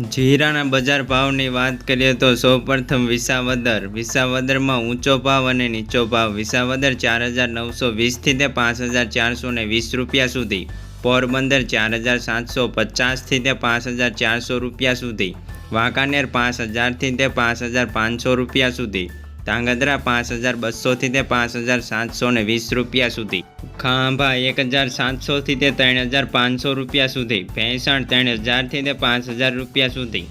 જીરાના બજાર ભાવની વાત કરીએ તો સૌપ્રથમ વિસાવદર. વિસાવદરમાં ઊંચો ભાવ અને નીચો ભાવ. વિસાવદર ચાર હજાર નવસો વીસથી તે પાંચ હજાર ચારસો ને વીસ રૂપિયા સુધી. પોરબંદર ચાર હજાર સાતસો પચાસથી તે પાંચ હજાર ચારસો રૂપિયા સુધી. વાંકાનેર પાંચ હજારથી તે પાંચ હજાર પાંચસો રૂપિયા સુધી. ધાંગધ્રા પાંચ હજાર બસોથી તે પાંચ હજાર સાતસો ને વીસ રૂપિયા સુધી. ખાંભા એક હજાર સાતસોથી તે ત્રણ હજાર પાંચસો રૂપિયા સુધી. ભેંસણ ત્રણ હજારથી તે પાંચ હજાર રૂપિયા સુધી.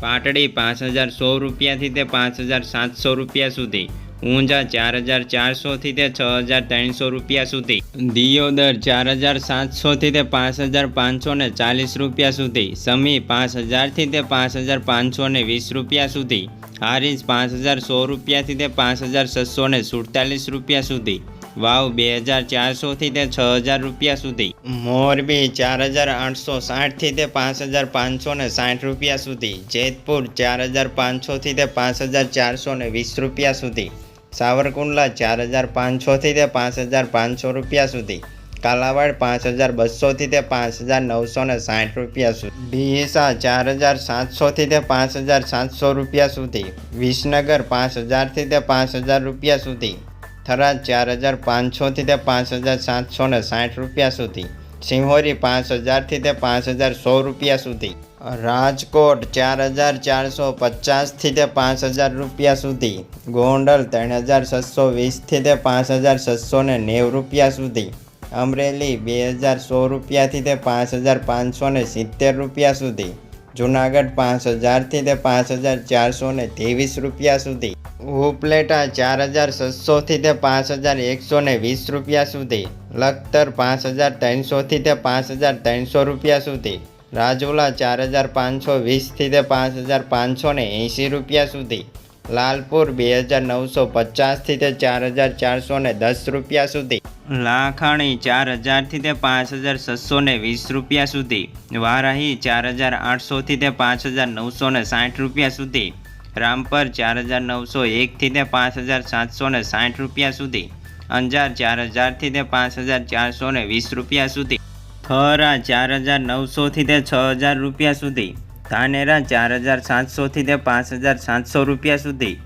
પાટડી પાંચ હજાર સો રૂપિયાથી તે પાંચ હજાર સાતસો રૂપિયા સુધી. ઊંઝા ચાર હજાર ચારસોથી તે છ હજાર ત્રણસો રૂપિયા સુધી. દિયોદર ચાર હજાર સાતસોથી તે પાંચ હજાર પાંચસો ને ચાલીસ રૂપિયા સુધી. સમી પાંચ હજારથી તે પાંચ હજાર પાંચસો ને વીસ રૂપિયા સુધી. હારીજ પાંચ હજાર સો રૂપિયાથી તે પાંચ હજાર છસો ને સુડતાલીસ રૂપિયા સુધી. વાવ બે હજાર ચારસોથી તે છ હજાર રૂપિયા સુધી. મોરબી ચાર હજાર આઠસો સાઠથી તે પાંચ હજાર પાંચસો ને સાઠ રૂપિયા સુધી. જેતપુર ચાર હજાર પાંચસોથી તે પાંચ હજાર ચારસો ને વીસ રૂપિયા સુધી. સાવરકુંડલા ચાર હજાર પાંચસોથી તે પાંચ હજાર પાંચસો રૂપિયા સુધી. કાલાવાડ પાંચ હજાર બસોથી તે પાંચ હજાર નવસો ને સાઠ રૂપિયા સુધી. ડીસા ચાર હજાર સાતસોથી તે પાંચ હજાર સાતસો રૂપિયા સુધી. વિસનગર પાંચ હજારથી તે પાંચ હજાર રૂપિયા સુધી. થરાદ ચાર હજાર પાંચસોથી તે પાંચ હજાર સાતસો ને સાઠ રૂપિયા સુધી. સિંહોરી પાંચ હજારથી તે પાંચ હજાર સો રૂપિયા સુધી. રાજકોટ ચાર હજાર ચારસો પચાસથી તે પાંચ હજાર રૂપિયા સુધી. ગોંડલ ત્રણ હજાર છસો વીસથી તે પાંચ હજાર છસો ને નેવું રૂપિયા સુધી. અમરેલી બે હજાર સો રૂપિયાથી તે પાંચ હજાર પાંચસો સિત્તેર રૂપિયા સુધી. જુનાગઢ પાંચ હજારથી તે પાંચ હજાર ચારસો ને ત્રેવીસ રૂપિયા સુધી. ઉપલેટા ચાર હજાર છસોથી તે પાંચ હજાર એકસો ને વીસ રૂપિયા સુધી. લખતર પાંચ હજાર ત્રણસોથી તે પાંચ હજાર ત્રણસો રૂપિયા સુધી. રાજુલા ચાર હજાર પાંચસો વીસથી તે પાંચ હજાર પાંચસો ને એંશી રૂપિયા સુધી. લાલપુર બે હજાર નવસો પચાસથી તે ચાર હજાર ચારસો ને દસ રૂપિયા સુધી. લાખાણી ચાર હજારથી તે પાંચ હજાર છસો ને વીસ રૂપિયા સુધી. વારાહી ચાર હજાર આઠસોથી તે પાંચ હજાર નવસો ને સાઠ રૂપિયા સુધી. રામપર ચાર હજાર નવસો એકથી તે પાંચ હજાર સાતસો ને સાઠ રૂપિયા સુધી. અંજાર ચાર હજારથી તે પાંચ હજાર ચારસો ને વીસ રૂપિયા સુધી. થરા ચાર હજાર નવસોથી તે છ હજાર રૂપિયા સુધી. ધાનેરા ચાર હજાર સાતસોથી તે પાંચ હજાર સાતસો રૂપિયા સુધી.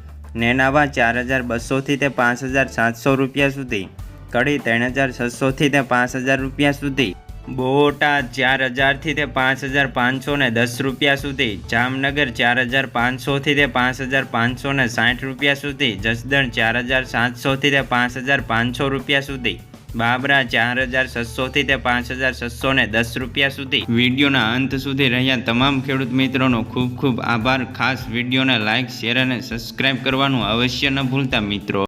નેનાવા ચાર હજાર બસોથી તે પાંચ હજાર સાતસો રૂપિયા સુધી. કડી ત્રણ હજાર છસોથી તે પાંચ હજાર રૂપિયા સુધી. બોટાદ ચાર હજારથી તે પાંચ હજાર પાંચસો ને દસ રૂપિયા સુધી. જામનગર ચાર હજાર પાંચસોથી તે પાંચ હજાર પાંચસો ને સાઠ રૂપિયા સુધી. જસદણ ચાર હજાર સાતસોથી તે પાંચ હજાર પાંચસો રૂપિયા સુધી. બાબરા ચાર હજાર છસોથી તે પાંચ હજાર છસો ને દસ રૂપિયા સુધી. વિડીયોના અંત સુધી રહ્યા તમામ ખેડૂત મિત્રોનો ખૂબ ખૂબ આભાર. ખાસ વિડીયોને લાઇક શેર અને સબસ્ક્રાઇબ કરવાનું અવશ્ય ન ભૂલતા મિત્રો.